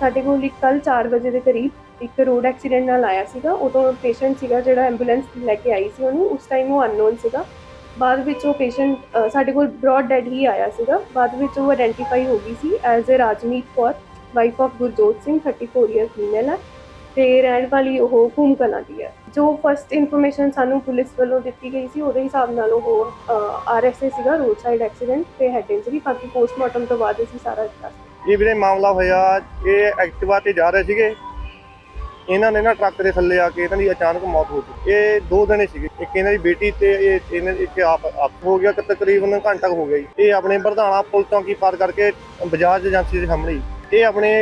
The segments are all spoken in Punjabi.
ਸਾਡੇ ਕੋਲ ਇੱਕ ਕੱਲ 4 ਵਜੇ ਦੇ ਕਰੀਬ ਇੱਕ ਰੋਡ ਐਕਸੀਡੈਂਟ ਨਾਲ ਆਇਆ ਸੀਗਾ। ਉਦੋਂ ਪੇਸ਼ੈਂਟ ਸੀਗਾ ਜਿਹੜਾ ਐਂਬੂਲੈਂਸ ਲੈ ਕੇ ਆਈ ਸੀ ਉਹਨੂੰ। ਉਸ ਟਾਈਮ ਉਹ ਅਨਨੋਨ ਸੀਗਾ। ਬਾਅਦ ਵਿੱਚ ਉਹ ਪੇਸ਼ੈਂਟ ਸਾਡੇ ਕੋਲ ਬ੍ਰੌਡ ਡੈਡ ਹੀ ਆਇਆ ਸੀਗਾ। ਬਾਅਦ ਵਿੱਚ ਉਹ ਆਇਡੈਂਟੀਫਾਈ ਹੋ ਗਈ ਸੀ as a Rajneet Kaur wife of Gurjot Singh 34 year female ਹੈ ਤੇ ਰਹਿਣ ਵਾਲੀ ਉਹ ਹੂਮ ਕਲਾਂ ਦੀ ਹੈ। ਜੋ ਫਸਟ ਇਨਫੋਰਮੇਸ਼ਨ ਸਾਨੂੰ ਪੁਲਿਸ ਵੱਲੋਂ ਦਿੱਤੀ ਗਈ ਸੀ, ਉਹਦੇ ਹਿਸਾਬ ਨਾਲ ਉਹ ਆਰਐਸਏ ਸੀਗਾ ਰੋਡ ਸਾਈਡ ਐਕਸੀਡੈਂਟ ਤੇ ਹੈਡ ਇੰਜਰੀ ਬਾਕੀ ਪੋਸਟਮਾਰਟਮ ਤੋਂ ਬਾਅਦ ਅਸੀਂ ਸਾਰਾ ਦੱਸ ਇਹ ਵੀਰੇ ਮਾਮਲਾ ਹੋਇਆ, ਇਹ ਐਕਟਿਵਾ ਤੇ ਜਾ ਰਹੇ ਸੀਗੇ। ਇਹਨਾਂ ਨੇ ਨਾ ਟਰੱਕ ਦੇ ਥੱਲੇ ਆ ਕੇ ਇਹਨਾਂ ਦੀ ਅਚਾਨਕ ਮੌਤ ਹੋ ਗਈ। ਇਹ ਦੋ ਜਣੇ ਸੀਗੇ, ਇੱਕ ਇਹਨਾਂ ਦੀ ਬੇਟੀ ਤੇ ਇਹ ਇਹਨਾਂ ਇੱਕ ਆਪ ਆਪ ਹੋ ਗਿਆ ਕਿ ਤਕਰੀਬਨ ਘੰਟਾ ਕੁ ਹੋ ਗਿਆ ਜੀ। ਇਹ ਆਪਣੇ ਪ੍ਰਧਾਨਾ, ਪੁਲ ਚੌਂਕੀ ਪਾਰ ਕਰਕੇ ਬਜਾਜ ਏਜੰਸੀ ਦੇ ਸਾਹਮਣੇ ਇਹ ਆਪਣੇ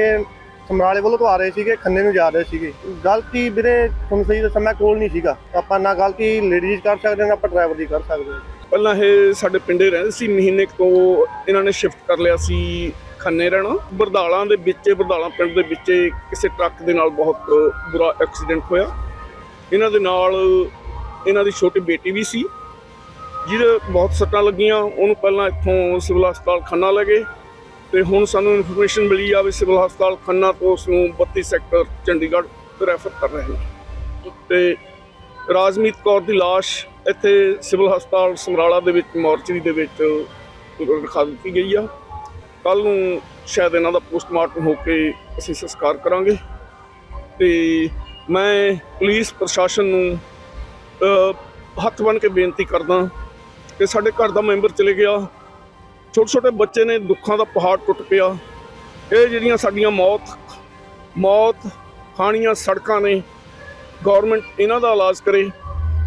ਸਮਰਾਲੇ ਵੱਲੋਂ ਤੋਂ ਆ ਰਹੇ ਸੀਗੇ, ਖੰਨੇ ਨੂੰ ਜਾ ਰਹੇ ਸੀਗੇ। ਗਲਤੀ ਵੀਰੇ, ਤੁਹਾਨੂੰ ਸਹੀ ਦੱਸਾਂ, ਮੈਂ ਕੋਲ ਨਹੀਂ ਸੀਗਾ। ਆਪਾਂ ਨਾ ਗਲਤੀ ਲੇਡੀਜ਼ ਕਰ ਸਕਦੇ, ਨਾ ਆਪਾਂ ਡਰਾਈਵਰ ਦੀ ਕਰ ਸਕਦੇ। ਪਹਿਲਾਂ ਇਹ ਸਾਡੇ ਪਿੰਡੇ ਰਹਿੰਦੇ ਸੀ, ਮਹੀਨੇ ਤੋਂ ਇਹਨਾਂ ਨੇ ਸ਼ਿਫਟ ਕਰ ਲਿਆ ਸੀ ਖੰਨੇ ਰਹਿਣਾ। ਬਰਦਾਲਾਂ ਦੇ ਵਿੱਚ, ਬਰਦਾਲਾਂ ਪਿੰਡ ਦੇ ਵਿੱਚ ਕਿਸੇ ਟਰੱਕ ਦੇ ਨਾਲ ਬਹੁਤ ਬੁਰਾ ਐਕਸੀਡੈਂਟ ਹੋਇਆ। ਇਹਨਾਂ ਦੇ ਨਾਲ ਇਹਨਾਂ ਦੀ ਛੋਟੀ ਬੇਟੀ ਵੀ ਸੀ, ਜਿਹਦੇ ਬਹੁਤ ਸੱਟਾਂ ਲੱਗੀਆਂ। ਉਹਨੂੰ ਪਹਿਲਾਂ ਇੱਥੋਂ ਸਿਵਲ ਹਸਪਤਾਲ ਖੰਨਾ ਲੈ ਗਏ ਤੇ ਹੁਣ ਸਾਨੂੰ ਇਨਫੋਰਮੇਸ਼ਨ ਮਿਲੀ ਆ ਵੀ ਸਿਵਲ ਹਸਪਤਾਲ ਖੰਨਾ ਤੋਂ ਉਸ ਨੂੰ 32 ਸੈਕਟਰ ਚੰਡੀਗੜ੍ਹ ਰੈਫਰ ਕਰ ਰਹੇ ਨੇ। ਤੇ ਰਾਜਮੀਤ ਕੌਰ ਦੀ ਲਾਸ਼ ਇੱਥੇ ਸਿਵਲ ਹਸਪਤਾਲ ਸਮਰਾਲਾ ਦੇ ਵਿੱਚ, ਮੋਰਚਰੀ ਦੇ ਵਿੱਚ ਰਖਾ ਦਿੱਤੀ ਗਈ ਆ। ਕੱਲ ਨੂੰ ਸ਼ਾਇਦ ਇਹਨਾਂ ਦਾ ਪੋਸਟਮਾਰਟਮ ਹੋ ਕੇ ਅਸੀਂ ਸੰਸਕਾਰ ਕਰਾਂਗੇ। ਤੇ ਮੈਂ ਪੁਲਿਸ ਪ੍ਰਸ਼ਾਸਨ ਨੂੰ ਹੱਥ ਬਣ ਕੇ ਬੇਨਤੀ ਕਰਦਾ ਕਿ ਸਾਡੇ ਘਰ ਦਾ ਮੈਂਬਰ ਚਲੇ ਗਿਆ। ਛੋਟੇ ਛੋਟੇ ਬੱਚੇ ਨੇ ਦੁੱਖਾਂ ਦਾ ਪਹਾੜ ਟੁੱਟ ਪਿਆ। ਇਹ ਜਿਹੜੀਆਂ ਸਾਡੀਆਂ ਮੌਤ ਮੌਤ, ਖਾਣੀਆਂ ਸੜਕਾਂ ਨੇ ਗਵਰਨਮੈਂਟ ਇਹਨਾਂ ਦਾ ਇਲਾਜ ਕਰੇ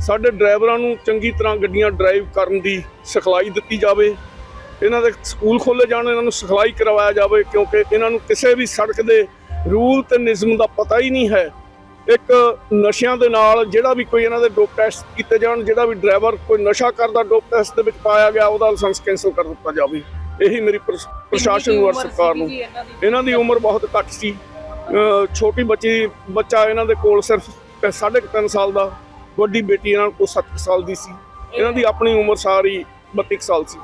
ਸਾਡੇ ਡਰਾਈਵਰਾਂ ਨੂੰ ਚੰਗੀ ਤਰ੍ਹਾਂ ਗੱਡੀਆਂ ਡਰਾਈਵ ਕਰਨ ਦੀ ਸਿਖਲਾਈ ਦਿੱਤੀ ਜਾਵੇ ਇਹਨਾਂ ਦੇ ਸਕੂਲ ਖੋਲੇ ਜਾਣ ਇਹਨਾਂ ਨੂੰ ਸਿਖਲਾਈ ਕਰਵਾਇਆ ਜਾਵੇ ਕਿਉਂਕਿ ਇਹਨਾਂ ਨੂੰ ਕਿਸੇ ਵੀ ਸੜਕ ਦੇ ਰੂਲ ਤੇ ਨਿਯਮ ਦਾ ਪਤਾ ਹੀ ਨਹੀਂ ਹੈ। ਇੱਕ ਨਸ਼ਿਆਂ ਦੇ ਨਾਲ ਜਿਹੜਾ ਵੀ ਕੋਈ ਇਹਨਾਂ ਦੇ ਡੋਪ ਟੈਸਟ ਕੀਤੇ ਜਾਣ ਜਿਹੜਾ ਵੀ ਡਰਾਈਵਰ ਕੋਈ ਨਸ਼ਾ ਕਰਦਾ ਡੋਪ ਟੈਸਟ ਦੇ ਵਿੱਚ ਪਾਇਆ ਗਿਆ ਉਹਦਾ ਲਾਇਸੈਂਸ ਕੈਂਸਲ ਕਰ ਦਿੱਤਾ ਜਾਵੇ। ਇਹੀ ਮੇਰੀ ਪ੍ਰਸ਼- ਪ੍ਰਸ਼ਾਸਨ ਨੂੰ ਔਰ ਸਰਕਾਰ ਨੂੰ। ਇਹਨਾਂ ਦੀ? ਉਮਰ ਬਹੁਤ ਘੱਟ ਸੀ। ਛੋਟੀ ਬੱਚੀ ਬੱਚਾ ਇਹਨਾਂ ਦੇ ਕੋਲ ਸਿਰਫ ਸਾਢੇ ਕੁ ਤਿੰਨ ਸਾਲ ਦਾ ਵੱਡੀ ਬੇਟੀ ਇਹਨਾਂ ਕੋਲ 7 ਸਾਲ ਦੀ ਸੀ। ਇਹਨਾਂ ਦੀ ਆਪਣੀ ਉਮਰ ਸਾਰੀ 32 ਕੁ ਸਾਲ ਸੀ।